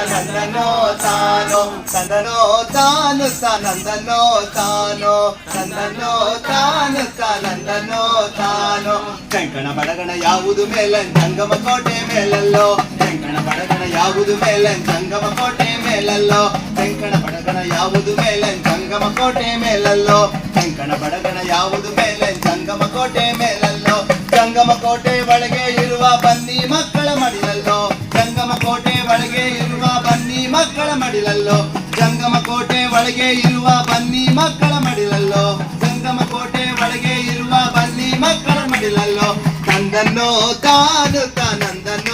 ತಾನಂದನೋ ತಾನೋ ತಂದನೋ ತಾನು ತಾನಂದನೋ ತಾನೋ ತಂದನೋ ತಾನು ತಾನಂದನೋ ತಾನೋ ಕಂಕಣ ಬಡಗಣ ಯಾವುದು ಮೇಲನ್ ಜಂಗಮ ಕೋಟೆ ಮೇಲಲ್ಲೋ ಕಂಕಣ ಬಡಗಣ ಯಾವುದು ಮೇಲನ್ ಜಂಗಮ ಕೋಟೆ ಮೇಲಲ್ಲೋ ಕಂಕಣ ಬಡಗಣ ಯಾವುದು ಮೇಲನ್ ಜಂಗಮ ಕೋಟೆ ಮೇಲಲ್ಲೋ ಕಂಕಣ ಬಡಗಣ ಯಾವುದು ಮೇಲನ್ ಜಂಗಮ ಕೋಟೆ ಮೇಲಲ್ಲೋ ಜಂಗಮ ಕೋಟೆ ಒಳಗೆ ಇರುವ ಬನ್ನಿ ಮಕ್ಕಳ ಮಡಿಲಲ್ಲೋ ಜಂಗಮ ಕೋಟೆ ಒಳಗೆ ಇರುವ ಬನ್ನಿ ಮಕ್ಕಳ ಮಡಿಲಲ್ಲೋ. ಜಂಗಮ ಕೋಟೆ ಒಳಗೆ ಇರುವ ಬನ್ನಿ ಮಕ್ಕಳ ಮಡಿಲಲ್ಲೋ. ಜಂಗಮ ಕೋಟೆ ಒಳಗೆ ಇರುವ ಬನ್ನಿ ಮಕ್ಕಳ ಮಡಿಲಲ್ಲೋ. ನಂದನ್ನು ತಾನು ತಾನಂದನೋ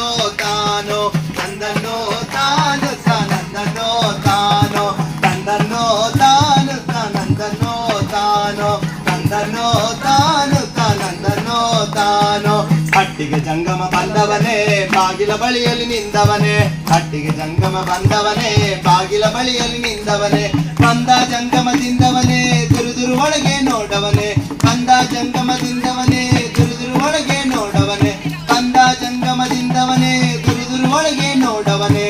ಹಟ್ಟಿಗೆ ಜಂಗಮ ಬಂದವನೇ ಬಾಗಿಲ ಬಳಿಯಲ್ಲಿ ನಿಂದವನೇ ಹಟ್ಟಿಗೆ ಜಂಗಮ ಬಂದವನೇ ಬಾಗಿಲ ಬಳಿಯಲ್ಲಿ ನಿಂದವನೇ ಬಂದ ಜಂಗಮದಿಂದವನೇ ದುರುದುರು ಒಳಗೆ ನೋಡವನೇ ಬಂದ ಜಂಗಮದಿಂದವನೇ ದುರುದುರು ಒಳಗೆ ನೋಡವನೇ ಬಂದ ಜಂಗಮದಿಂದವನೇ ದುರುದುರು ಒಳಗೆ ನೋಡವನೇ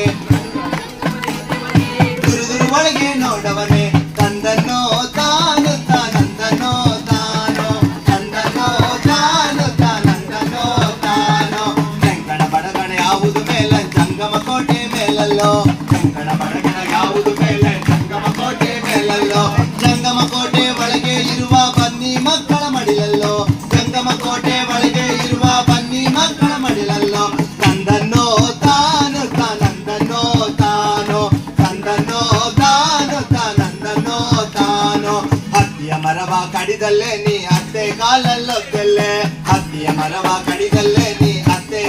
ಯಾವುದು ಮೇಲ? ಜಂಗಮ ಕೋಟೆ ಮೇಲಲ್ಲೋ? ಕಂಕಣ ಬಡಗಣ ಯಾವುದು ಮೇಲ? ಜಂಗಮ ಕೋಟೆ ಮೇಲಲ್ಲೋ? ಜಂಗಮ ಕೋಟೆ ಒಳಗೆ ಇರುವ ಬನ್ನಿ ಮಕ್ಕಳ ಮಡಿಲಲ್ಲೋ? ಜಂಗಮ ಕೋಟೆ ಒಳಗೆ ಇರುವ ಬನ್ನಿ ಮಕ್ಕಳ ಮಡಿಲಲ್ಲೋ? ತಂದನ್ನೋ ತಾನು ತಾನಂದನೋ ತಾನೋ? ತಂದನ್ನೋ ತಾನು ತಾನಂದನೋ ತಾನೋ? ಹತ್ತಿಯ ಮರವ ಕಡಿದಲ್ಲೇ ನೀ ಅತ್ತೆ ಕಾಲಲ್ಲೊದ್ದಲ್ಲೇ ಹತ್ತಿಯ ಮರವ ಕಡಿದಲ್ಲೇ ನೀ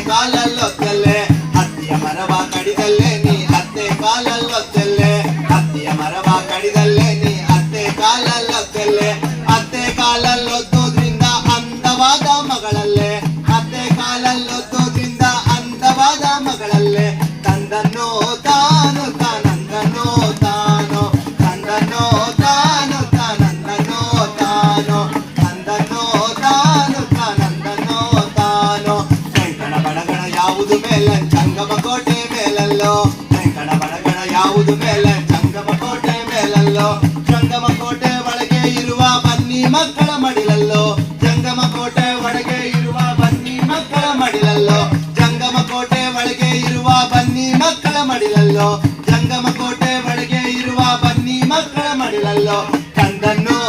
கால லோக்கலே ಮೇಲಲ್ಲೋ? ಕಂಕಣ ಬಡಗಣ ಯಾವುದು ಮೇಲೆ? ಜಂಗಮ ಕೋಟೆ ಮೇಲಲ್ಲೋ? ಜಂಗಮ ಕೋಟೆ ಒಳಗೆ ಇರುವ ಬನ್ನಿ ಮಕ್ಕಳ ಮಡಿಲಲ್ಲೋ? ಜಂಗಮ ಕೋಟೆ ಒಳಗೆ ಇರುವ ಬನ್ನಿ ಮಕ್ಕಳ ಮಡಿಲಲ್ಲೋ? ಜಂಗಮ ಕೋಟೆ ಒಳಗೆ ಇರುವ ಬನ್ನಿ ಮಕ್ಕಳ ಮಡಿಲಲ್ಲೋ? ಜಂಗಮ ಕೋಟೆ ಒಳಗೆ ಇರುವ ಬನ್ನಿ ಮಕ್ಕಳ ಮಡಿಲಲ್ಲೋ? ತಂದನ್ನೋ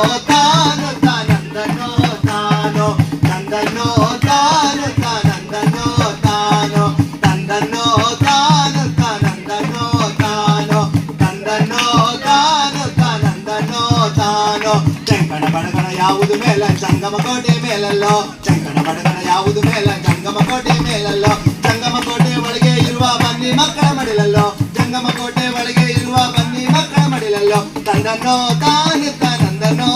ಚಂಕಣ ಬಡಗಣ ಯಾವುದು ಮೇಲ ಜಂಗಮ ಕೋಟೆ ಮೇಲಲ್ಲೋ ಚಂಕಣ ಬಡಗಣ ಯಾವುದು ಮೇಲ ಜಂಗಮ ಕೋಟೆ ಮೇಲಲ್ಲೋ ಜಂಗಮ ಕೋಟೆ ಒಳಗೆ ಇರುವ ಬನ್ನಿ ಮಕ್ಕಳ ಮಡಿಲಲ್ಲೋ ಜಂಗಮ ಕೋಟೆ ಒಳಗೆ ಇರುವ ಬನ್ನಿ ಮಕ್ಕಳ ಮಡಿಲಲ್ಲೋ ತಂದನ್ನೋ ತಾನು ತಾನಂದನೋ